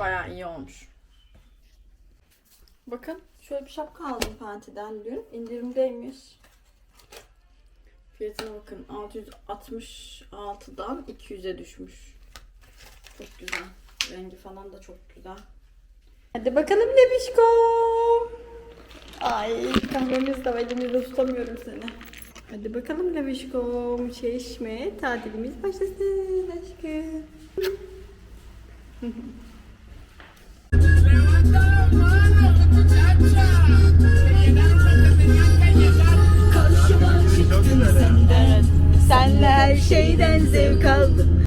Bayağı iyi olmuş. Bakın şöyle bir şapka aldım Panti'den dün. İndirimdeymiş. Fiyatına bakın 666'dan 200'e düşmüş. Çok güzel. Rengi falan da çok güzel. Hadi bakalım Lebişko. Ay kahvemiz de elimizde tutamıyorum seni. Hadi bakalım Lebişko. Çeşme tatilimiz başlasın aşkım. Evet. Her şeyden zevk aldım.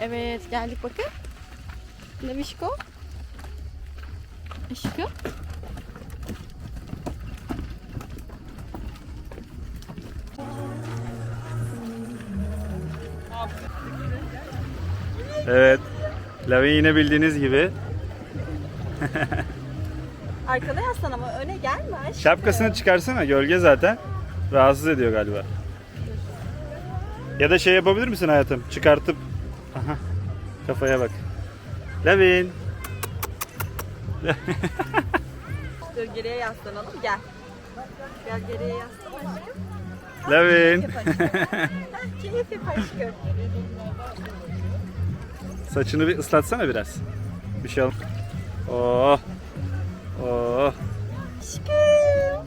Evet geldik bakın. Levişko. Aşkım. Evet. Lavin yine bildiğiniz gibi Arkada yaslan ama öne gelme aşkım. şapkasını çıkarsana gölge zaten. Rahatsız ediyor galiba. Ya da şey yapabilir misin hayatım? Çıkartıp Aha. Kafaya bak. Lavin. Dur geriye yaslanalım gel. Gel geriye yaslan aşkım. Lavin. Keyif yap aşkım. Saçını bir ıslatsana biraz. Bir şey al. Oh. Oh. Aşkım.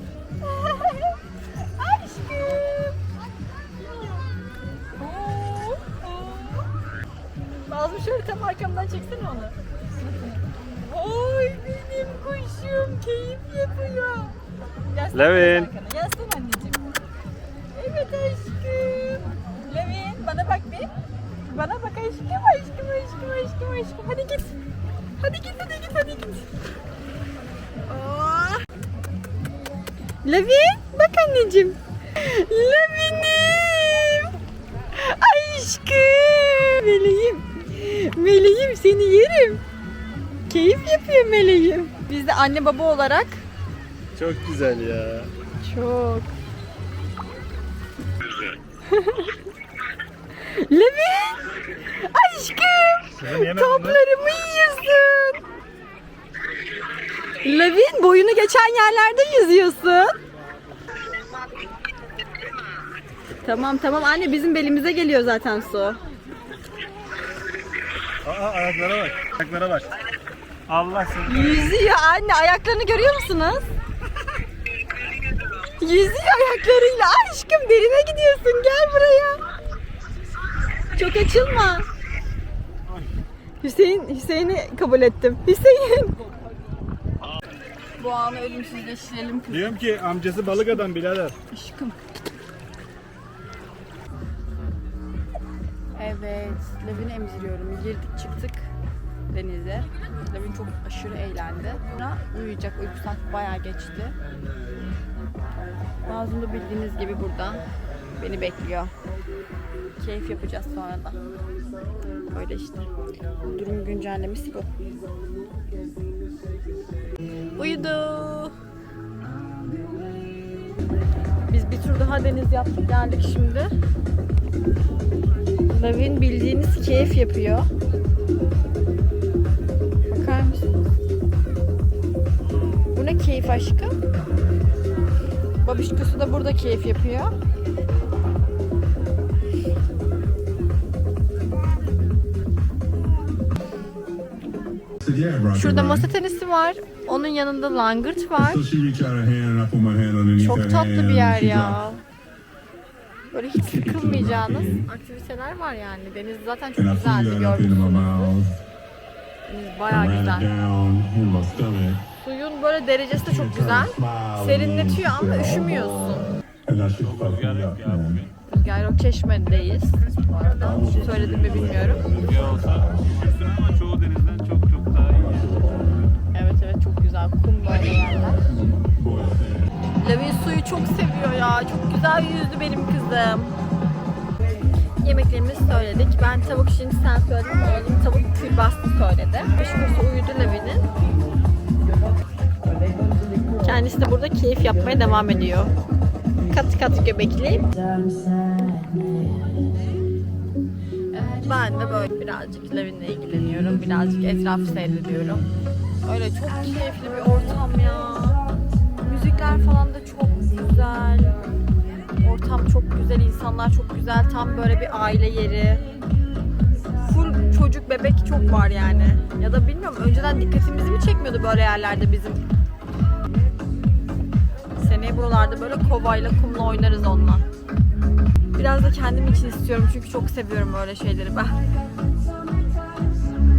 Aşkım. Oo, oo. Nazım şöyle tam arkamdan çeksene onu. Oy benim kuşum keyif yapıyor. Yaslan Levin. Yaslan anneciğim. Evet aşkım. Levin bana bak. Bana bak aşkım aşkım aşkım aşkım aşkım. Hadi git. Hadi git hadi git hadi git. Oh. Levin bak anneciğim. Levin'im. Aşkım. Meleğim. Meleğim seni yerim. Keyif yapıyor meleğim. Biz de anne baba olarak Çok güzel ya. çok. Levin! Aşkım! Toplarımı yiyorsun. Levin boyunu geçen yerlerde yüzüyorsun. Tamam tamam anne bizim belimize geliyor zaten su. Aa ayaklara bak. Ayaklara bak. Allah seni. Yüzüyor anne ayaklarını görüyor musunuz? Yüzüyor ayaklarıyla aşkım derine gidiyorsun gel buraya. Çok açılma. Hüseyin Hüseyin'i kabul ettim. Hüseyin. Bu anı ölümsüzleştirelim kızım. Diyorum ki amcası balık adam birader. Aşkım. Evet, Levin'i emziriyorum. Girdik çıktık denize. Levin çok aşırı eğlendi. Sonra uyuyacak, uyku saati bayağı geçti. Nazım da bildiğiniz gibi burada beni bekliyor. Keyif yapacağız sonra da. Öyle işte. Durum güncellemesi bu. Uyudu. Biz bir tur daha deniz yaptık geldik şimdi. Lavin bildiğiniz keyif yapıyor. Bakar mısınız? Bu ne keyif aşkım? Babişkosu da burada keyif yapıyor. Şurada masa tenisi var. Onun yanında langırt var. Çok tatlı bir yer ya. Böyle hiç sıkılmayacağınız aktiviteler var yani. Deniz zaten çok güzeldi mouth. Deniz bayağı güzel. Suyun böyle derecesi de çok güzel. Serinletiyor ama üşümüyorsun. Gayrok Çeşme'deyiz. Bu arada söyledim mi bilmiyorum. ama çoğu denizden güzel kum böyle yerler. Lavin suyu çok seviyor ya. Çok güzel yüzdü benim kızım. Yemeklerimizi söyledik. Ben tavuk şimdi sen söyledin oğlum tavuk külbastı söyledi. Kuşkusu uyudu Lavin'in. Kendisi de burada keyif yapmaya devam ediyor. Kat kat göbekli. Ben de böyle birazcık Levin'le ilgileniyorum. Birazcık etrafı seyrediyorum. Öyle çok keyifli bir ortam ya. Müzikler falan da çok güzel. Ortam çok güzel, insanlar çok güzel. Tam böyle bir aile yeri. Full çocuk bebek çok var yani. Ya da bilmiyorum önceden dikkatimizi mi çekmiyordu böyle yerlerde bizim? Seneye buralarda böyle kovayla kumla oynarız onunla. Biraz da kendim için istiyorum çünkü çok seviyorum öyle şeyleri ben.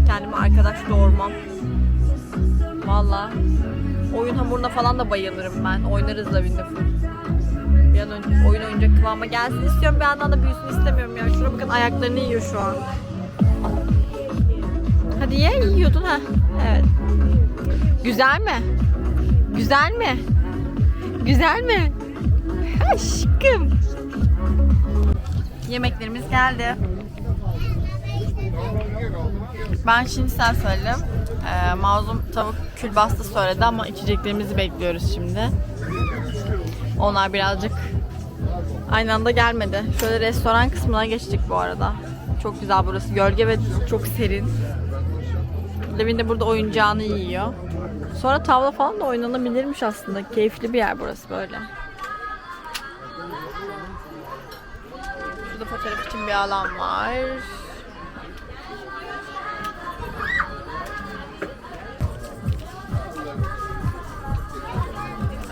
Kendime arkadaş doğurmam. Valla. Oyun hamuruna falan da bayılırım ben. Oynarız da full. Bir an önce oyun oyuncak kıvama gelsin istiyorum. Bir yandan da büyüsün istemiyorum ya. Şuna bakın ayaklarını yiyor şu an. Hadi ye yiyordun ha. Evet. Güzel mi? Güzel mi? Güzel mi? Aşkım. Yemeklerimiz geldi. Ben şimdi sen söyledim. Ee, mazlum tavuk külbastı söyledi ama içeceklerimizi bekliyoruz şimdi. Onlar birazcık aynı anda gelmedi. Şöyle restoran kısmına geçtik bu arada. Çok güzel burası. Gölge ve çok serin. Levin de burada oyuncağını yiyor. Sonra tavla falan da oynanabilirmiş aslında. Keyifli bir yer burası böyle. Şurada fotoğraf için bir alan var.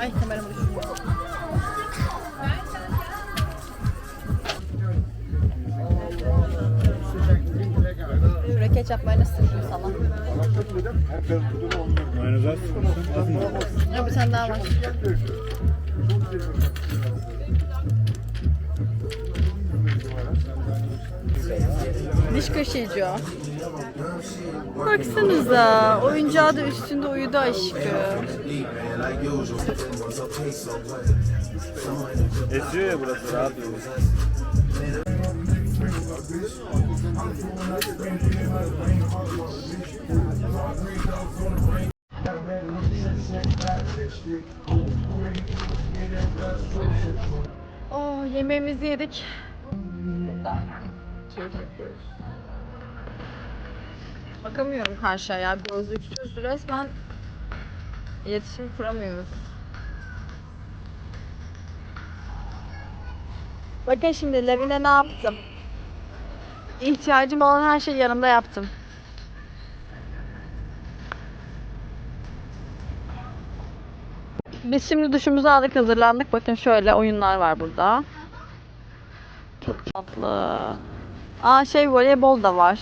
Ay kameram düşüyor. Şuraya ketçap mayonez süreyim sana. Mayonez az Az mı? Ya bir tane daha var. Diş kaşıyıcı o. Baksanıza oyuncağı da üstünde uyudu aşkım. Esiyor ya burası rahat oluyor. Oh yemeğimizi yedik. Bakamıyorum karşıya ya. Gözlüksüz resmen iletişim kuramıyoruz. Bakın şimdi Levin'e ne yaptım? İhtiyacım olan her şeyi yanımda yaptım. Biz şimdi duşumuzu aldık, hazırlandık. Bakın şöyle oyunlar var burada. Çok tatlı. Aa şey voleybol da var.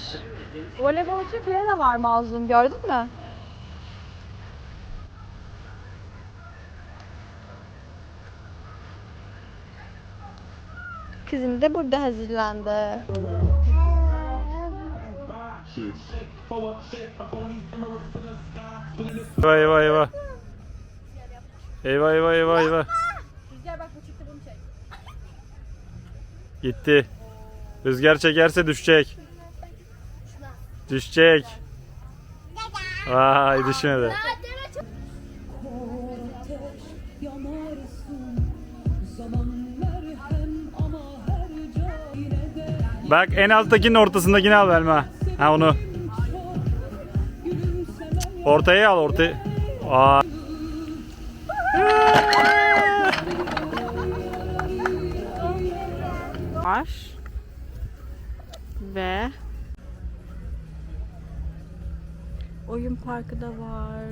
Voleybolcu bile de var Mazlum gördün mü? Kızım da burada hazırlandı. Eyvah eyvah eyvah. Eyvah eyvah eyvah eyvah. Rüzgar bak bu çıktı bunu çek. Gitti. Rüzgar çekerse düşecek. Düşecek. Vay düşmedi. Bak en alttakinin ortasındakini al Belma. Ha onu. Ortaya al ortaya. Aa. Var. Ve oyun parkı da var.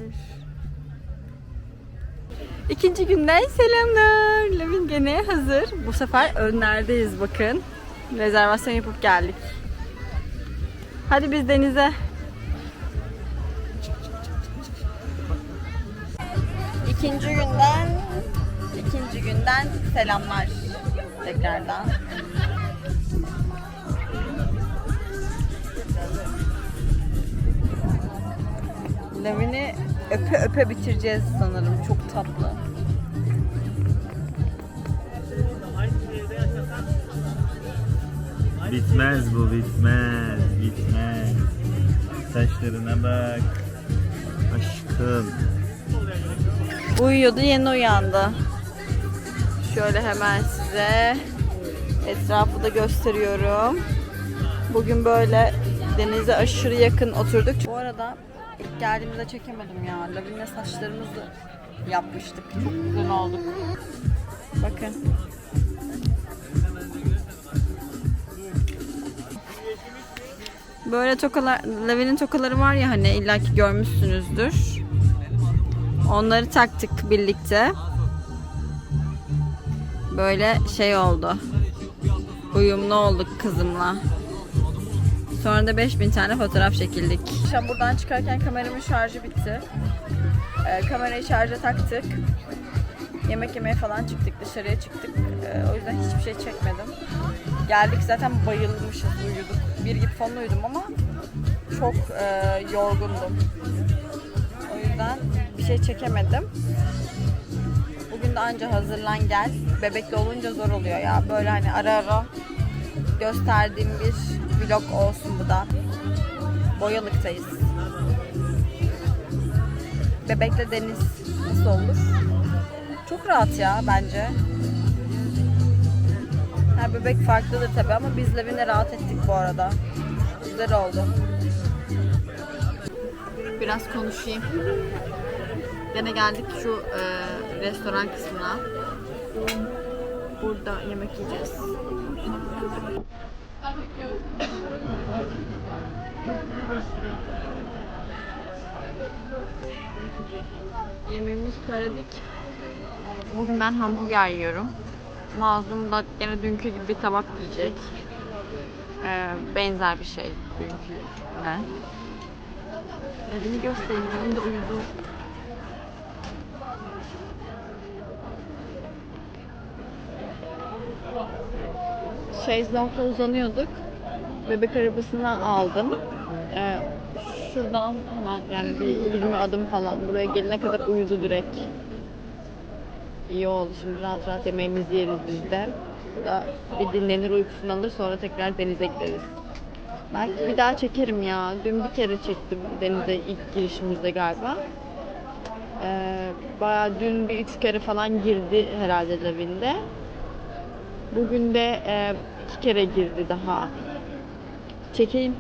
İkinci günden selamlar. Levin gene hazır. Bu sefer önlerdeyiz bakın. Rezervasyon yapıp geldik. Hadi biz denize. İkinci günden ikinci günden selamlar tekrardan. Levin'i öpe öpe bitireceğiz sanırım. Çok tatlı. Bitmez bu bitmez bitmez. Saçlarına bak. Aşkım. Uyuyordu yeni uyandı. Şöyle hemen size etrafı da gösteriyorum. Bugün böyle denize aşırı yakın oturduk. Bu arada ilk geldiğimizde çekemedim ya. Lavinia saçlarımızı yapmıştık. Çok güzel olduk. Bakın. Böyle tokalar, Lavi'nin tokaları var ya hani illaki görmüşsünüzdür. Onları taktık birlikte. Böyle şey oldu. Uyumlu olduk kızımla. Sonra da 5000 tane fotoğraf çekildik. Akşam buradan çıkarken kameramın şarjı bitti. Ee, kamerayı şarja taktık. Yemek yemeye falan çıktık, dışarıya çıktık. Ee, o yüzden hiçbir şey çekmedim. Geldik zaten bayılmışız, uyuduk. Bir gibi falan uyudum ama çok e, yorgundum. O yüzden bir şey çekemedim. Bugün de anca hazırlan gel. Bebekli olunca zor oluyor ya. Böyle hani ara ara gösterdiğim bir vlog olsun bu da. Boyalıktayız. Bebekle deniz nasıl olur? Çok rahat ya bence. Her bebek farklıdır tabi ama biz Levin'le rahat ettik bu arada. Güzel oldu. Biraz konuşayım. Gene geldik şu e, restoran kısmına. Burada yemek yiyeceğiz. Yemeğimizi söyledik. Bugün ben hamburger yiyorum. Mazlum da gene dünkü gibi bir tabak yiyecek. Ee, benzer bir şey dünküne. Evini göstereyim. Evinde uyudu. Şezlong'da uzanıyorduk. Bebek arabasından aldım. Ee, şuradan hemen yani bir 20 adım falan buraya gelene kadar uyudu direkt. İyi oldu şimdi rahat rahat yemeğimizi yeriz biz de. Burada bir dinlenir uykusunu alır sonra tekrar denize gideriz. Belki bir daha çekerim ya. Dün bir kere çektim denize ilk girişimizde galiba. Ee, bayağı dün bir üç kere falan girdi herhalde lavinde. Bugün de e, iki kere girdi daha. Çekeyim.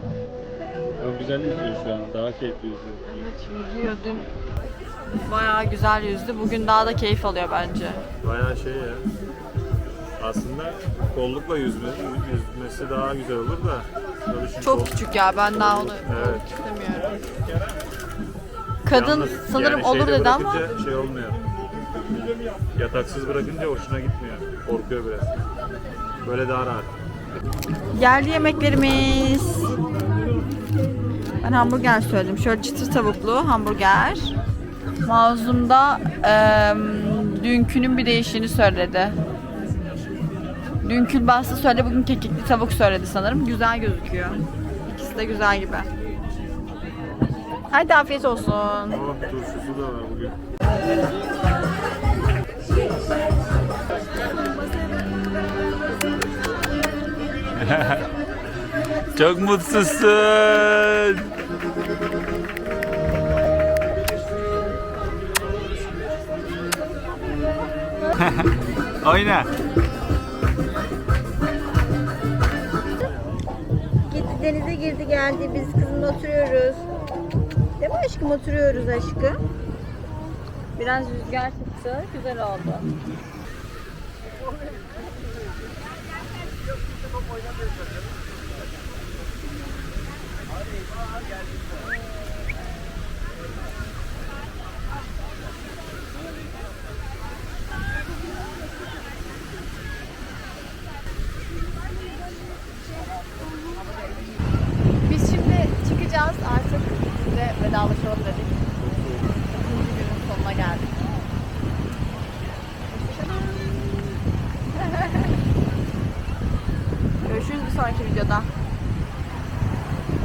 Çok güzel yüzüyor şu an. Daha keyifli yüzüyor. Evet yüzüyor dün. Bayağı güzel yüzdü. Bugün daha da keyif alıyor bence. Bayağı şey ya. Aslında kollukla yüzme, yüzmesi daha güzel olur da. Şimdi Çok kol- küçük ya ben daha onu Evet. istemiyorum. Kadın Yalnız sanırım yani olur şeyde dedi ama bırakınca Şey olmuyor. Yataksız bırakınca hoşuna gitmiyor. Korkuyor biraz. Böyle daha rahat. geldi yemeklerimiz. Ben hamburger söyledim. Şöyle çıtır tavuklu hamburger. Mazlum da eee, dünkünün bir değişini söyledi. Dün külbastı söyledi, bugün kekikli tavuk söyledi sanırım. Güzel gözüküyor. İkisi de güzel gibi. Hadi afiyet olsun. Oh turşusu da var bugün. Çok mutsuzsun. Oyna. Gitti denize girdi geldi. Biz kızımla oturuyoruz. Değil mi aşkım oturuyoruz aşkım. Biraz rüzgar çıktı. Güzel oldu. Biz